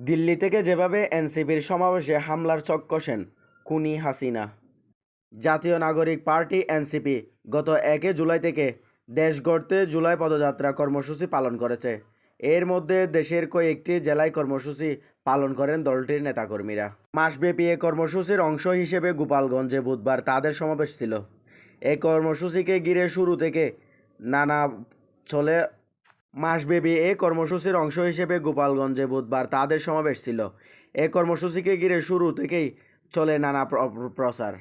দিল্লি থেকে যেভাবে এনসিপির সমাবেশে হামলার চক কষেন, খুনি হাসিনা। জাতীয় নাগরিক পার্টি এনসিপি গত একে জুলাই থেকে দেশ গড়তে জুলাই পদযাত্রা কর্মসূচি পালন করেছে। এর মধ্যে দেশের কয়েকটি জেলায় কর্মসূচি পালন করেন দলটির নেতাকর্মীরা। মাসব্যাপী এ কর্মসূচির অংশ হিসেবে গোপালগঞ্জে বুধবার তাদের সমাবেশ ছিল। এই কর্মসূচিকে ঘিরে শুরু থেকে নানা চলে মাসব্যাপী এই কর্মসূচির অংশ হিসেবে গোপালগঞ্জে বুধবার তাদের সমাবেশ ছিল। এই কর্মসূচিকে ঘিরে শুরু থেকেই চলে নানা প্র- প্রচার।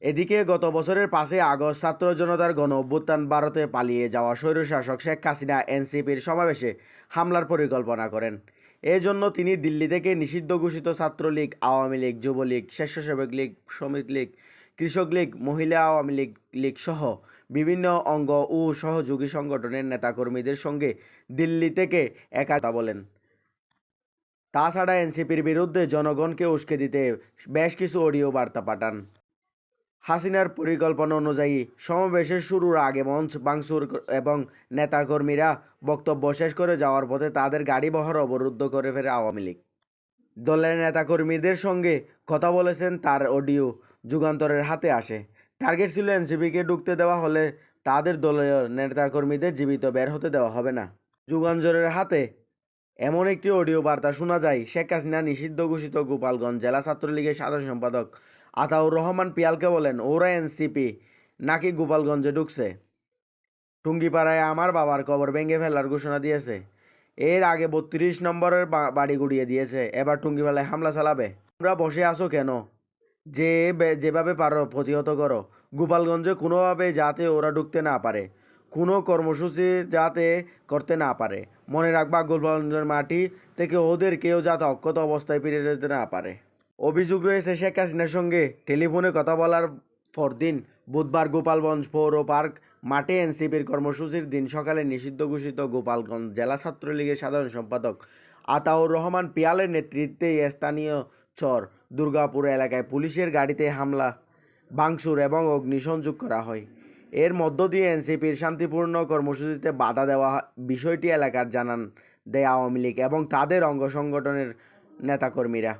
এদিকে গত বছরের পাঁচই আগস্ট ছাত্র জনতার গণ অভ্যুত্থান ভারতে পালিয়ে যাওয়া স্বৈরশাসক শেখ হাসিনা এনসিপির সমাবেশে হামলার পরিকল্পনা করেন। এই জন্য তিনি দিল্লি থেকে নিষিদ্ধ ঘোষিত ছাত্রলীগ, আওয়ামী লীগ, যুবলীগ, স্বেচ্ছাসেবক লীগ, শ্রমিক লীগ কৃষক লীগ, মহিলা আওয়ামী লীগ লীগ সহ বিভিন্ন অঙ্গ ও সহযোগী সংগঠনের নেতাকর্মীদের সঙ্গে দিল্লি থেকে একাতা বলেন। তাছাড়া এনসিপির বিরুদ্ধে জনগণকে উস্কে দিতে বেশ কিছু অডিও বার্তা পাঠান। হাসিনার পরিকল্পনা অনুযায়ী সমাবেশের শুরুর আগে মঞ্চ ক- এবং নেতাকর্মীরা বক্তব্য শেষ করে যাওয়ার পথে তাদের গাড়ি বহর অবরুদ্ধ করে ফেরে আওয়ামী লীগ। দলের নেতাকর্মীদের সঙ্গে কথা বলেছেন তার অডিও যুগান্তরের হাতে আসে। টার্গেট ছিল এনসিপিকে ঢুকতে দেওয়া হলে তাদের দলীয় নেতাকর্মীদের জীবিত বের হতে দেওয়া হবে না। যুগান্তরের হাতে এমন একটি অডিও বার্তা শোনা যায়, শেখ হাসিনা নিষিদ্ধ ঘোষিত গোপালগঞ্জ জেলা ছাত্রলীগের সাধারণ সম্পাদক আতাউর রহমান পিয়ালকে বলেন, ওরা এনসিপি, নাকি গোপালগঞ্জে ঢুকছে? টুঙ্গিপাড়ায় আমার বাবার কবর ভেঙে ফেলার ঘোষণা দিয়েছে। এর আগে বত্রিশ নম্বরের বাড়ি গুড়িয়ে দিয়েছে, এবার টুঙ্গিপাড়ায় হামলা চালাবে। তোমরা বসে আছো কেন? যে যেভাবে পারো, প্রতিহত করো। গোপালগঞ্জে কোনোভাবে যাতে ওরা ঢুকতে না পারে। কোনো কর্মসূচি যাতে করতে না পারে। মনে রাখবা, গোপালগঞ্জের মাটি থেকে ওদের কেউ যাতে অক্ষত অবস্থায় ফিরে যেতে না পারে। অভিযোগ রয়েছে, শেখ হাসিনার সঙ্গে টেলিফোনে কথা বলার পরদিন বুধবার গোপালগঞ্জ পৌর পার্ক মাঠে এনসিপির কর্মসূচির দিন সকালে নিষিদ্ধ ঘোষিত গোপালগঞ্জ জেলা ছাত্রলীগের সাধারণ সম্পাদক আতাউর রহমান পিয়ালের নেতৃত্বে স্থানীয় চর দুর্গাপুর এলাকায় পুলিশের গাড়িতে হামলা, ভাঙচুর এবং অগ্নিসংযোগ করা হয়। এর মধ্য দিয়ে এনসিপির শান্তিপূর্ণ কর্মসূচিতে বাধা দেওয়া বিষয়টি এলাকার জানান দেয় আওয়ামী লীগ এবং তাদের অঙ্গ সংগঠনের নেতাকর্মীরা।